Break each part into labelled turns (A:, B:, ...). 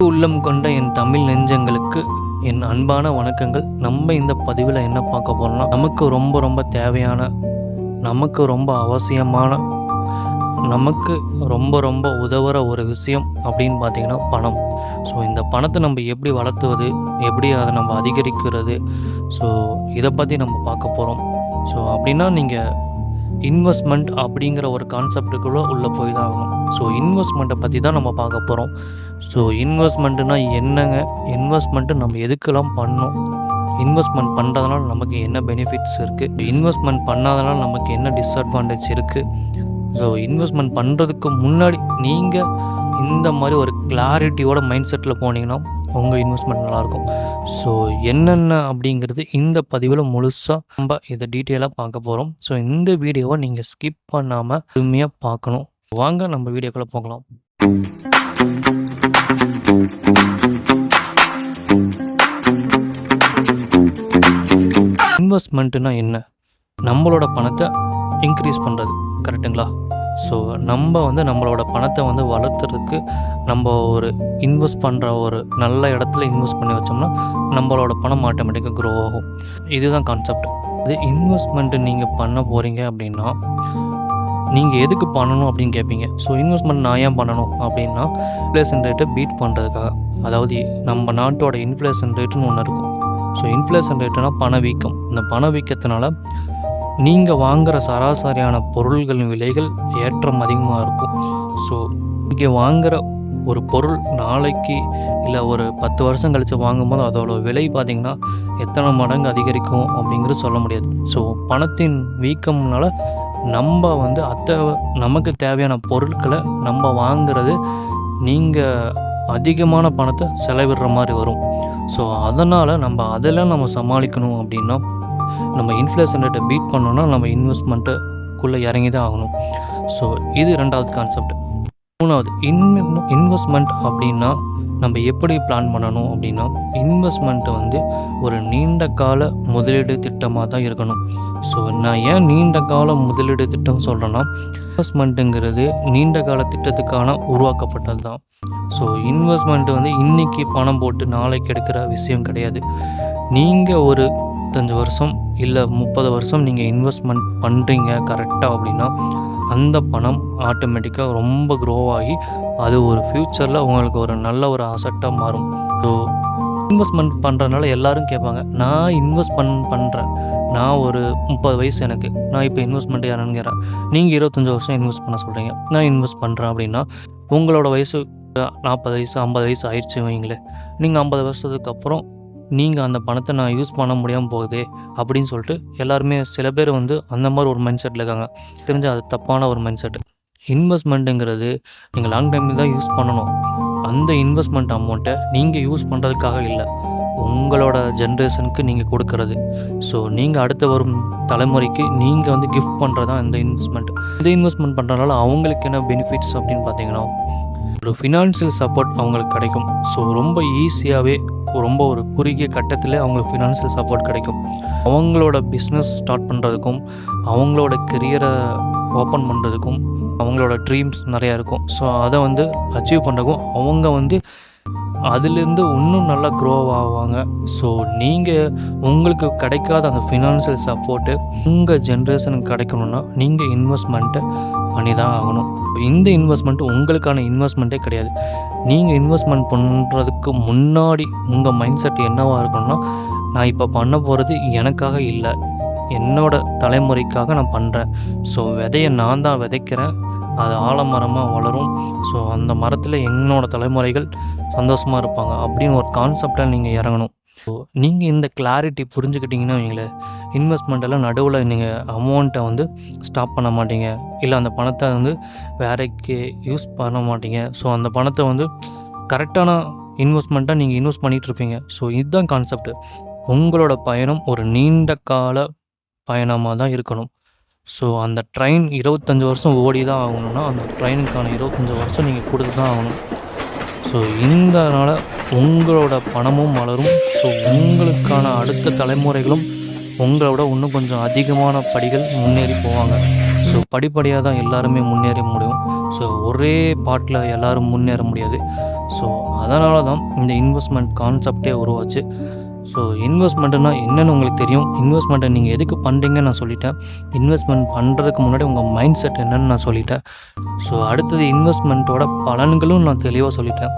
A: உள்ளம் கொண்ட என் தமிழ் நெஞ்சங்களுக்கு என் அன்பான வணக்கங்கள். நம்ம இந்த பதிவில் என்ன பார்க்க போகிறோம்னா நமக்கு ரொம்ப ரொம்ப தேவையான நமக்கு ரொம்ப அவசியமான நமக்கு ரொம்ப ரொம்ப உதவுற ஒரு விஷயம் அப்படின்னு பார்த்தீங்கன்னா பணம். ஸோ இந்த பணத்தை நம்ம எப்படி வளர்த்துவது எப்படி அதை நம்ம அதிகரிக்கிறது ஸோ இதை பற்றி நம்ம பார்க்க போகிறோம் ஸோ அப்படின்னா நீங்கள் இன்வெஸ்ட்மெண்ட் அப்படிங்கிற ஒரு கான்செப்டுக்குள்ளே உள்ளே போய் தான் ஆகணும். ஸோ இன்வெஸ்ட்மெண்ட்டை பற்றி தான் நம்ம பார்க்க போகிறோம் ஸோ இன்வெஸ்ட்மெண்ட்டுனா என்னங்க? இன்வெஸ்ட்மெண்ட்டு நம்ம எதுக்கெல்லாம் பண்ணோம்? இன்வெஸ்ட்மெண்ட் பண்ணுறதுனால நமக்கு என்ன பெனிஃபிட்ஸ் இருக்குது இன்வெஸ்ட்மெண்ட் பண்ணாதனால நமக்கு என்ன டிஸ்அட்வான்டேஜ் இருக்குது ஸோ இன்வெஸ்ட்மெண்ட் பண்ணுறதுக்கு முன்னாடி நீங்கள் இந்த மாதிரி ஒரு கிளாரிட்டியோட மைண்ட் செட்டில் போனீங்கன்னா உங்கள் இன்வெஸ்ட்மெண்ட் நல்லாயிருக்கும் ஸோ என்னென்ன அப்படிங்கிறது இந்த பதிவில் முழுசாக நம்ம இதை டீட்டெயிலாக பார்க்க போகிறோம் ஸோ இந்த வீடியோவை நீங்கள் ஸ்கிப் பண்ணாமல் பொறுமையாக பார்க்கணும். வாங்க நம்ம வீடியோக்குள்ளே போகலாம். இன்வெஸ்ட்மெண்ட்டுனா என்ன? நம்மளோட பணத்தை இன்க்ரீஸ் பண்ணுறது கரெக்டுங்களா ஸோ நம்ம வந்து நம்மளோட பணத்தை வந்து வளர்த்துறதுக்கு நம்ம ஒரு இன்வெஸ்ட் பண்ணுற ஒரு நல்ல இடத்துல இன்வெஸ்ட் பண்ணி வச்சோம்னா நம்மளோட பணம் ஆட்டோமேட்டிக்காக க்ரோ ஆகும். இதுதான் கான்செப்ட் இது இன்வெஸ்ட்மெண்ட்டு நீங்கள் பண்ண போகிறீங்க அப்படின்னா நீங்கள் எதுக்கு பண்ணணும் அப்படின்னு கேட்பீங்க ஸோ இன்வெஸ்ட்மெண்ட் நான் ஏன் பண்ணணும் அப்படின்னா இன்ஃப்ளேஷன் ரேட்டை பீட் பண்ணுறதுக்காக அதாவது நம்ம நாட்டோட இன்ஃப்ளேஷன் ரேட்டுன்னு ஒன்று இருக்கும். ஸோ இன்ஃப்ளேஷன் ரேட்டுனா பணவீக்கம். இந்த பணவீக்கத்தினால நீங்கள் வாங்குகிற சராசரியான பொருள்களின் விலைகள் ஏற்றம் அதிகமாக இருக்கும். ஸோ இங்கே வாங்குகிற ஒரு பொருள் நாளைக்கு இல்லை ஒரு பத்து வருஷம் கழித்து வாங்கும்போது அதோட விலை பார்த்திங்கன்னா எத்தனை மடங்கு அதிகரிக்கும் அப்படிங்கிறது சொல்ல முடியாது. ஸோ பணத்தின் வீக்கம்னால நம்ம வந்து அத்தை நமக்கு தேவையான பொருட்களை நம்ம வாங்கிறது நீங்கள் அதிகமான பணத்தை செலவிடுற மாதிரி வரும். ஸோ அதனால் நம்ம அதெல்லாம் நம்ம சமாளிக்கணும் அப்படின்னா நம்ம இன்ஃப்ளேஷன் ரேட்டை பீட் பண்ணோன்னா நம்ம இன்வெஸ்ட்மெண்ட்டுக்குள்ளே இறங்கி தான் ஆகணும். ஸோ இது ரெண்டாவது கான்செப்ட் மூணாவது இன் இன்வெஸ்ட்மெண்ட் அப்படின்னா நம்ம எப்படி பிளான் பண்ணணும் அப்படின்னா இன்வெஸ்ட்மெண்ட்டு வந்து ஒரு நீண்ட கால முதலீடு திட்டமாக தான் இருக்கணும். ஸோ நான் ஏன் நீண்ட கால முதலீடு திட்டம் சொல்கிறேன்னா இன்வெஸ்ட்மெண்ட்டுங்கிறது நீண்ட கால திட்டத்துக்கான உருவாக்கப்பட்டது தான் ஸோ இன்வெஸ்ட்மெண்ட் வந்து இன்றைக்கி பணம் போட்டு நாளைக்கு எடுக்கிற விஷயம் கிடையாது. நீங்கள் ஒரு இருபத்தஞ்சி வருஷம் இல்லை முப்பது வருஷம் நீங்கள் இன்வெஸ்ட்மெண்ட் பண்ணுறீங்க கரெக்டாக அப்படின்னா அந்த பணம் ஆட்டோமேட்டிக்காக ரொம்ப க்ரோ ஆகி அது ஒரு ஃப்யூச்சரில் உங்களுக்கு ஒரு நல்ல ஒரு அசட்டாக மாறும். ஸோ இன்வெஸ்ட்மெண்ட் பண்ணுறதுனால எல்லோரும் கேட்பாங்க நான் இன்வெஸ்ட் பண் பண்ணுறேன் நான் ஒரு முப்பது வயசு எனக்கு. நான் இப்போ இன்வெஸ்ட்மெண்ட் யாருன்னு நீங்கள் இருபத்தஞ்சி வருஷம் இன்வெஸ்ட் பண்ண சொல்கிறீங்க நான் இன்வெஸ்ட் பண்ணுறேன் அப்படின்னா உங்களோட வயசு நாற்பது வயசு ஐம்பது வயசு ஆயிடுச்சு வைங்களேன் நீங்கள் ஐம்பது வருஷத்துக்கு அப்புறம் நீங்கள் அந்த பணத்தை நான் யூஸ் பண்ண முடியாமல் போகுதே அப்படின்னு சொல்லிட்டு எல்லாருமே சில பேர் வந்து அந்த மாதிரி ஒரு மைண்ட் செட்டில் இருக்காங்க. தெரிஞ்சால் அது தப்பான ஒரு மைண்ட் செட்டு இன்வெஸ்ட்மெண்ட்டுங்கிறது நீங்கள் லாங் டைம் தான் யூஸ் பண்ணணும். அந்த இன்வெஸ்ட்மெண்ட் அமௌண்ட்டை நீங்கள் யூஸ் பண்ணுறதுக்காக இல்லை. உங்களோட ஜென்ரேஷனுக்கு நீங்கள் கொடுக்கறது. ஸோ நீங்கள் அடுத்த வரும் தலைமுறைக்கு நீங்கள் வந்து கிஃப்ட் பண்ணுறது தான் இந்த இன்வெஸ்ட்மெண்ட் இந்த இன்வெஸ்ட்மெண்ட் பண்ணுறதுனால அவங்களுக்கு என்ன பெனிஃபிட்ஸ் அப்படின்னு பார்த்தீங்கன்னா ஒரு ஃபினான்ஷியல் சப்போர்ட் அவங்களுக்கு கிடைக்கும். ஸோ ரொம்ப ஈஸியாகவே ரொம்ப ஒரு குறுகிய கட்டத்தில் அவங்களுக்கு ஃபினான்ஷியல் சப்போர்ட் கிடைக்கும். அவங்களோட பிஸ்னஸ் ஸ்டார்ட் பண்ணுறதுக்கும் அவங்களோட கெரியரை ஓப்பன் பண்ணுறதுக்கும் அவங்களோட ட்ரீம்ஸ் நிறையா இருக்கும். ஸோ அதை வந்து அச்சீவ் பண்ணுறதுக்கும் அவங்க வந்து அதுலேருந்து இன்னும் நல்லா க்ரோ ஆவாங்க. ஸோ நீங்கள் உங்களுக்கு கிடைக்காத அந்த ஃபினான்ஷியல் சப்போர்ட்டு உங்கள் ஜென்ரேஷனுக்கு கிடைக்கணுன்னா நீங்கள் இன்வெஸ்ட்மெண்ட்டை பண்ணி தான் ஆகணும். இந்த இன்வெஸ்ட்மெண்ட் உங்களுக்கான இன்வெஸ்ட்மெண்ட்டே கிடையாது. நீங்கள் இன்வெஸ்ட்மெண்ட் பண்ணுறதுக்கு முன்னாடி உங்கள் மைண்ட் செட் என்னவாக இருக்கணும்னா நான் இப்போ பண்ண போகிறது எனக்காக இல்லை. என்னோட தலைமுறைக்காக நான் பண்ணுறேன் ஸோ விதையை நான் தான் விதைக்கிறேன். அது ஆலமரமாக வளரும். ஸோ அந்த மரத்தில் என்னோடய தலைமுறைகள் சந்தோஷமாக இருப்பாங்க அப்படின்னு ஒரு கான்செப்டில் நீங்கள் இறங்கணும். ஸோ நீங்கள் இந்த கிளாரிட்டி புரிஞ்சுக்கிட்டிங்கன்னா வைங்களேன் இன்வெஸ்ட்மெண்ட்டெல்லாம் நடுவில் நீங்கள் அமௌண்ட்டை வந்து ஸ்டாப் பண்ண மாட்டீங்க. இல்லை அந்த பணத்தை வந்து வேறைக்கு யூஸ் பண்ண மாட்டீங்க. ஸோ அந்த பணத்தை வந்து கரெக்டான இன்வெஸ்ட்மெண்ட்டாக நீங்கள் இன்வெஸ்ட் பண்ணிகிட்டு இருப்பீங்க. ஸோ இதுதான் கான்செப்ட் உங்களோட பயணம் ஒரு நீண்ட கால பயணமாக தான் இருக்கணும். ஸோ அந்த ட்ரெயின் இருபத்தஞ்சி வருஷம் ஓடி தான் ஆகணும்னா அந்த ட்ரெயினுக்கான இருபத்தஞ்சி வருஷம் நீங்கள் கொடுத்து தான் ஆகணும். ஸோ இந்தனால உங்களோட பணமும் மலரும் ஸோ உங்களுக்கான அடுத்த தலைமுறைகளும் உங்களோட இன்னும் கொஞ்சம் அதிகமான படிகள் முன்னேறி போவாங்க. ஸோ படிப்படியாக தான் எல்லாருமே முன்னேற முடியும். ஸோ ஒரே பாட்டில் எல்லோரும் முன்னேற முடியாது. ஸோ அதனால தான் இந்த இன்வெஸ்ட்மெண்ட் கான்செப்டே உருவாச்சு. ஸோ இன்வெஸ்ட்மெண்ட்டுனா என்னென்னு உங்களுக்கு தெரியும். இன்வெஸ்ட்மெண்ட்டை நீங்கள் எதுக்கு பண்ணுறீங்கன்னு நான் சொல்லிட்டேன். இன்வெஸ்ட்மெண்ட் பண்ணுறதுக்கு முன்னாடி உங்கள் மைண்ட் செட் என்னென்னு நான் சொல்லிட்டேன். ஸோ அடுத்தது இன்வெஸ்ட்மெண்ட்டோட பலன்களும் நான் தெளிவாக சொல்லிட்டேன்.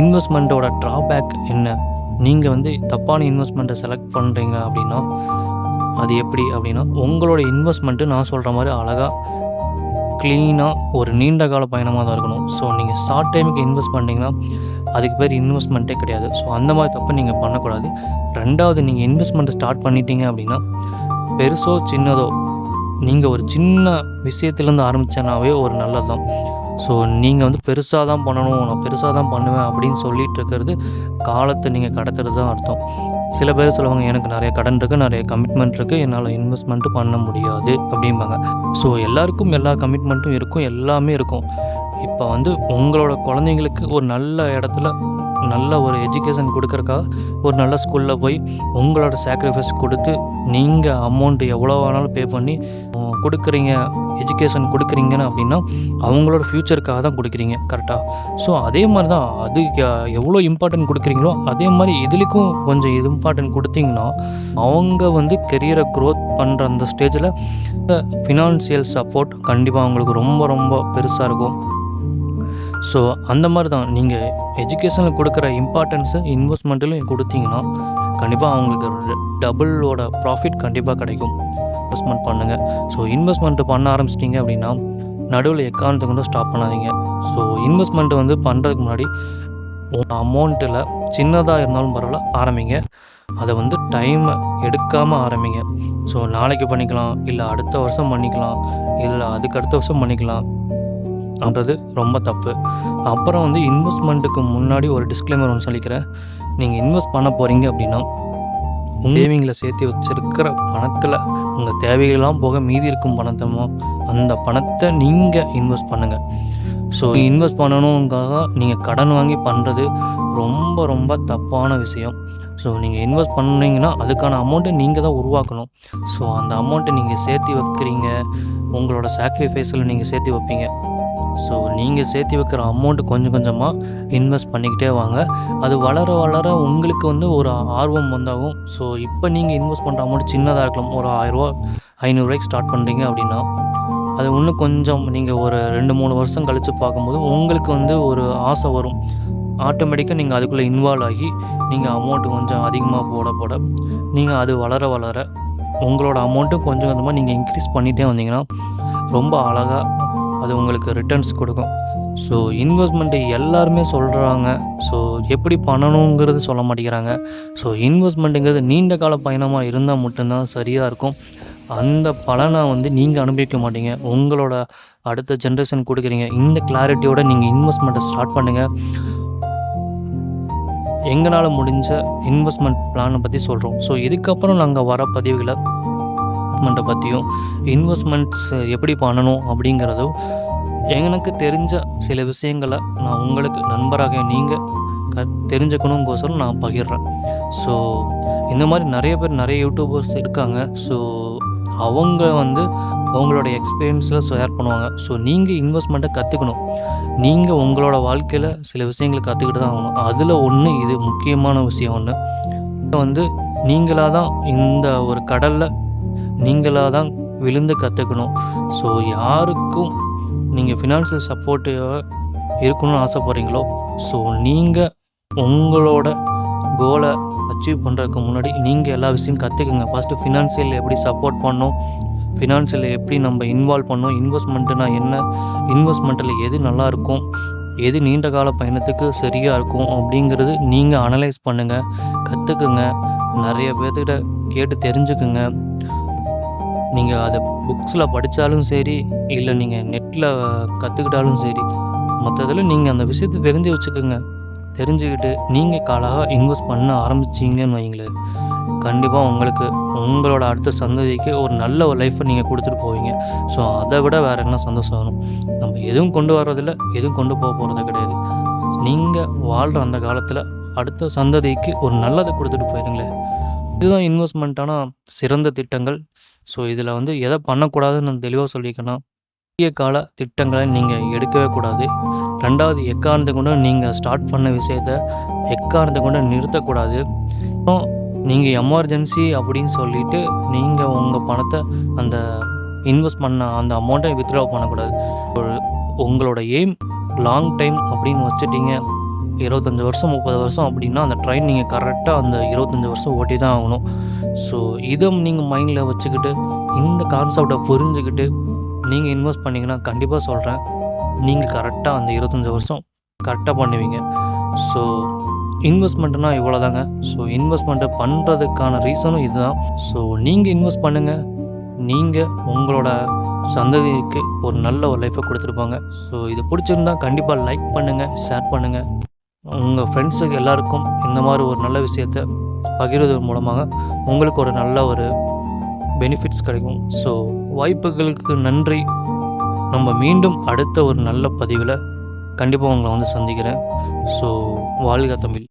A: இன்வெஸ்ட்மெண்ட்டோட ட்ராபேக் என்ன? நீங்கள் வந்து தப்பான இன்வெஸ்ட்மெண்ட்டை செலக்ட் பண்ணுறீங்க அப்படின்னா அது எப்படி அப்படின்னா உங்களோட இன்வெஸ்ட்மெண்ட்டு நான் சொல்கிற மாதிரி அழகாக க்ளீனாக ஒரு நீண்ட கால பயணமாக தான் இருக்கணும். ஸோ நீங்கள் ஷார்ட் டைமுக்கு இன்வெஸ்ட் பண்ணிங்கன்னா அதுக்கு பேர் இன்வெஸ்ட்மெண்ட்டே கிடையாது. ஸோ அந்த மாதிரி தப்பு நீங்கள் பண்ணக்கூடாது. ரெண்டாவது நீங்கள் இன்வெஸ்ட்மெண்ட்டை ஸ்டார்ட் பண்ணிட்டீங்க அப்படின்னா பெருசோ சின்னதோ நீங்கள் ஒரு சின்ன விஷயத்துலேருந்து ஆரம்பித்தனாவே ஒரு நல்லது தான் ஸோ நீங்கள் வந்து பெருசாக தான் பண்ணணும் நான் பெருசாக தான் பண்ணுவேன் அப்படின்னு சொல்லிகிட்டு இருக்கிறது காலத்தை நீங்கள் கடத்துறது தான் அர்த்தம். சில பேர் சொல்லுவாங்க எனக்கு நிறைய கடன் இருக்குது நிறைய கமிட்மெண்ட் இருக்குது என்னால் இன்வெஸ்ட்மெண்ட்டு பண்ண முடியாது அப்படிம்பாங்க. ஸோ எல்லாருக்கும் எல்லா கமிட்மெண்ட்டும் இருக்கும் எல்லாமே இருக்கும். இப்போ வந்து உங்களோட குழந்தைங்களுக்கு ஒரு நல்ல இடத்துல நல்ல ஒரு எஜுகேஷன் கொடுக்குறக்காக ஒரு நல்ல ஸ்கூலில் போய் உங்களோட சாக்ரிஃபைஸ் கொடுத்து நீங்கள் அமௌண்ட் எவ்வளோ வேணாலும் பே பண்ணி கொடுக்குறீங்க எஜுகேஷன் கொடுக்குறீங்கன்னு அப்படின்னா அவங்களோட ஃப்யூச்சருக்காக தான் கொடுக்குறீங்க கரெக்டாக ஸோ அதே மாதிரி தான் அது எவ்வளோ இம்பார்ட்டன்ட் கொடுக்குறீங்களோ அதே மாதிரி இதுலேயும் கொஞ்சம் இது இம்பார்ட்டன்ட் கொடுத்தீங்கன்னா அவங்க வந்து கெரியரை க்ரோத் பண்ணுற அந்த ஸ்டேஜில் ஃபினான்சியல் சப்போர்ட் கண்டிப்பாக அவங்களுக்கு ரொம்ப ரொம்ப பெருசாக இருக்கும். ஸோ அந்த மாதிரி தான் நீங்கள் எஜுகேஷனில் கொடுக்குற இம்பார்ட்டன்ஸை இன்வெஸ்ட்மெண்ட்டிலும் கொடுத்தீங்கன்னா கண்டிப்பாக அவங்களுக்கு டபுளோட ப்ராஃபிட் கண்டிப்பாக கிடைக்கும். இன்வெஸ்ட்மெண்ட் பண்ணுங்கள் ஸோ இன்வெஸ்ட்மெண்ட் பண்ண ஆரம்பிச்சிட்டிங்க அப்படின்னா நடுவில் எக்காரணத்தை கொண்டு ஸ்டாப் பண்ணாதீங்க. ஸோ இன்வெஸ்ட்மெண்ட் வந்து பண்ணுறதுக்கு முன்னாடி உங்கள் அமௌண்ட்டில் சின்னதாக இருந்தாலும் பரவாயில்ல ஆரம்பிங்க. அதை வந்து டைம் எடுக்காமல் ஆரம்பிங்க. ஸோ நாளைக்கு பண்ணிக்கலாம் இல்லை அடுத்த வருஷம் பண்ணிக்கலாம் இல்லை அதுக்கு அடுத்த வருஷம் பண்ணிக்கலாம் அப்படின்றது ரொம்ப தப்பு. அப்புறம் வந்து இன்வெஸ்ட்மெண்ட்டுக்கு முன்னாடி ஒரு டிஸ்க்ளைமர் ஒன்று சொல்லிக்கிறேன். நீங்கள் இன்வெஸ்ட் பண்ண போகிறீங்க அப்படின்னா உங்கள் சேவிங்கில் சேர்த்து வச்சிருக்கிற பணத்தில் உங்கள் தேவைகள்லாம் போக மீதி இருக்கும் பணத்தமோ அந்த பணத்தை நீங்கள் இன்வெஸ்ட் பண்ணுங்கள் ஸோ இன்வெஸ்ட் பண்ணணுங்காக நீங்கள் கடன் வாங்கி பண்ணுறது ரொம்ப ரொம்ப தப்பான விஷயம். ஸோ நீங்கள் இன்வெஸ்ட் பண்ணீங்கன்னா அதுக்கான அமௌண்ட்டை நீங்கள் தான் உருவாக்கணும். ஸோ அந்த அமௌண்ட்டை நீங்கள் சேர்த்து வைக்கிறீங்க. உங்களோட சாக்ரிஃபைஸில் நீங்கள் சேர்த்து வைப்பீங்க. ஸோ நீங்கள் சேர்த்து வைக்கிற அமௌண்ட்டு கொஞ்சம் கொஞ்சமாக இன்வெஸ்ட் பண்ணிக்கிட்டே வாங்க. அது வளர வளர உங்களுக்கு வந்து ஒரு ஆர்வம் வந்தாகும். ஸோ இப்போ நீங்கள் இன்வெஸ்ட் பண்ணுற அமௌண்ட் சின்னதாக இருக்கலாம். ஒரு ஆயிரரூவா ஐநூறுரூவாய்க்கு ஸ்டார்ட் பண்ணுறீங்க அப்படின்னா அது இன்னும் கொஞ்சம் நீங்கள் ஒரு ரெண்டு மூணு வருஷம் கழித்து பார்க்கும்போது உங்களுக்கு வந்து ஒரு ஆசை வரும். ஆட்டோமேட்டிக்காக நீங்கள் அதுக்குள்ளே இன்வால்வ் ஆகி நீங்கள் அமௌண்ட்டு கொஞ்சம் அதிகமாக போட போட நீங்கள் அது வளர வளர உங்களோட அமௌண்ட்டும் கொஞ்சம் கொஞ்சமாக நீங்கள் இன்க்ரீஸ் பண்ணிகிட்டே வந்தீங்கன்னா ரொம்ப அழகாக உங்களுக்கு ரிட்டர்ன்ஸ் கொடுக்கும். ஸோ இன்வெஸ்ட்மெண்ட்டு எல்லாருமே சொல்கிறாங்க ஸோ எப்படி பண்ணணுங்கிறது சொல்ல மாட்டேங்கிறாங்க. ஸோ இன்வெஸ்ட்மெண்ட்டுங்கிறது நீண்ட கால பயணமாக இருந்தால் மட்டும்தான் சரியாக இருக்கும். அந்த பலனை வந்து நீங்கள் அனுபவிக்க மாட்டீங்க. உங்களோட அடுத்த ஜென்ரேஷன் கொடுக்குறீங்க. இந்த கிளாரிட்டியோட நீங்கள் இன்வெஸ்ட்மெண்ட்டை ஸ்டார்ட் பண்ணுங்கள் எங்களால் முடிஞ்ச இன்வெஸ்ட்மெண்ட் பிளானை பற்றி சொல்கிறோம் ஸோ இதுக்கப்புறம் நாங்கள் வர பதிவுகளை இன்வெஸ்ட்மெண்ட்டை பற்றியும் இன்வெஸ்ட்மெண்ட்ஸ் எப்படி பண்ணணும் அப்படிங்கிறதும் எனக்கு தெரிஞ்ச சில விஷயங்களை நான் உங்களுக்கு நண்பராக நீங்கள் க தெரிஞ்சுக்கணுங்கோசரம் நான் பகிர்றேன். ஸோ இந்த மாதிரி நிறைய பேர் நிறைய யூடியூபர்ஸ் இருக்காங்க. ஸோ அவங்க வந்து அவங்களோட எக்ஸ்பீரியன்ஸில் ஷேர் பண்ணுவாங்க. ஸோ நீங்கள் இன்வெஸ்ட்மெண்ட்டை கற்றுக்கணும் நீங்கள் உங்களோட வாழ்க்கையில் சில விஷயங்களை கற்றுக்கிட்டு தான் ஆகணும். அதில் ஒன்று இது முக்கியமான விஷயம் ஒன்று வந்து நீங்களாக தான் இந்த ஒரு கடலில் நீங்களாக தான் விழுந்து கற்றுக்கணும் ஸோ யாருக்கும் நீங்கள் ஃபினான்ஷியல் சப்போர்ட்டிவாக இருக்கணும்னு ஆசைப்பட்றீங்களோ ஸோ நீங்கள் உங்களோட கோலை அச்சீவ் பண்ணுறதுக்கு முன்னாடி நீங்கள் எல்லா விஷயம் கற்றுக்குங்க ஃபஸ்ட்டு ஃபினான்ஷியல் எப்படி சப்போர்ட் பண்ணணும் ஃபினான்ஷியல் எப்படி நம்ம இன்வால்வ் பண்ணணும் இன்வெஸ்ட்மெண்ட்டுனா என்ன இன்வெஸ்ட்மெண்ட்டில் எது நல்லா இருக்கும் எது நீண்ட கால பயணத்துக்கு சரியாக இருக்கும் அப்படிங்கிறது நீங்கள் அனலைஸ் பண்ணுங்கள் கற்றுக்குங்க நிறைய பேர்த்துக்கிட்ட கேட்டு தெரிஞ்சுக்குங்க. நீங்கள் அதை புக்ஸில் படித்தாலும் சரி இல்லை நீங்கள் நெட்டில் கற்றுக்கிட்டாலும் சரி மொத்தத்தில் நீங்கள் அந்த விஷயத்தை தெரிஞ்சு வச்சுக்கோங்க. தெரிஞ்சுக்கிட்டு நீங்கள் காலாக இன்வெஸ்ட் பண்ண ஆரம்பிச்சிங்கன்னு வைங்களேன் கண்டிப்பாக உங்களுக்கு உங்களோட அடுத்த சந்ததிக்கு ஒரு நல்ல ஒரு லைஃப்பை நீங்கள் கொடுத்துட்டு போவீங்க. ஸோ அதை விட வேறு என்ன சந்தோஷம் வரும்? நம்ம எதுவும் கொண்டு வர்றதில்ல எதுவும் கொண்டு போக போகிறது கிடையாது. நீங்கள் வாழ்கிற அந்த காலத்தில் அடுத்த சந்ததிக்கு ஒரு நல்லதை கொடுத்துட்டு போயிருங்களேன். இதுதான் இன்வெஸ்ட்மெண்ட்டான சிறந்த திட்டங்கள். ஸோ இதில் வந்து எதை பண்ணக்கூடாதுன்னு நான் தெளிவாக சொல்லிக்கணும் குறுகிய கால திட்டங்களை நீங்கள் எடுக்கவே கூடாது. ரெண்டாவது எக்காரணத்தை கொண்டு நீங்கள் ஸ்டார்ட் பண்ண விஷயத்த எக்காரணத்தை கொண்டு நிறுத்தக்கூடாது. நீங்கள் எமர்ஜென்சி அப்படின்னு சொல்லிட்டு நீங்கள் உங்கள் பணத்தை அந்த இன்வெஸ்ட் பண்ண அந்த அமௌண்ட்டை வித்ட்ரா பண்ணக்கூடாது. ஒரு உங்களோட எய்ம் லாங் டைம் அப்படின்னு வச்சுட்டீங்க இருபத்தஞ்சி வருஷம் முப்பது வருஷம் அப்படின்னா அந்த ட்ரெயின் நீங்கள் கரெக்டாக அந்த இருபத்தஞ்சி வருஷம் ஓட்டி தான் ஆகணும். ஸோ இதை நீங்கள் மைண்டில் வச்சுக்கிட்டு இந்த கான்செப்டை புரிஞ்சுக்கிட்டு நீங்கள் இன்வெஸ்ட் பண்ணிங்கன்னா கண்டிப்பாக சொல்கிறேன் நீங்கள் கரெக்டாக அந்த இருபத்தஞ்சி வருஷம் கரெக்டாக பண்ணுவீங்க. ஸோ இன்வெஸ்ட்மெண்ட்னா இவ்வளோதாங்க ஸோ இன்வெஸ்ட்மெண்ட்டை பண்ணுறதுக்கான ரீசனும் இதுதான். ஸோ நீங்கள் இன்வெஸ்ட் பண்ணுங்கள் நீங்கள் உங்களோட சந்ததிக்கு ஒரு நல்ல ஒரு லைஃப்பை கொடுத்துருப்பாங்க ஸோ இது பிடிச்சிருந்தா கண்டிப்பாக லைக் பண்ணுங்கள் ஷேர் பண்ணுங்கள் உங்கள் ஃப்ரெண்ட்ஸுக்கு எல்லாருக்கும் இந்த மாதிரி ஒரு நல்ல விஷயத்த பகிர்வதன் மூலமாக உங்களுக்கு ஒரு நல்ல ஒரு பெனிஃபிட்ஸ் கிடைக்கும். ஸோ வாய்ப்புகளுக்கு நன்றி. நம்ம மீண்டும் அடுத்த ஒரு நல்ல பதிவில் கண்டிப்பாக உங்களை வந்து சந்திக்கிறேன். ஸோ வாழ்க தமிழ்.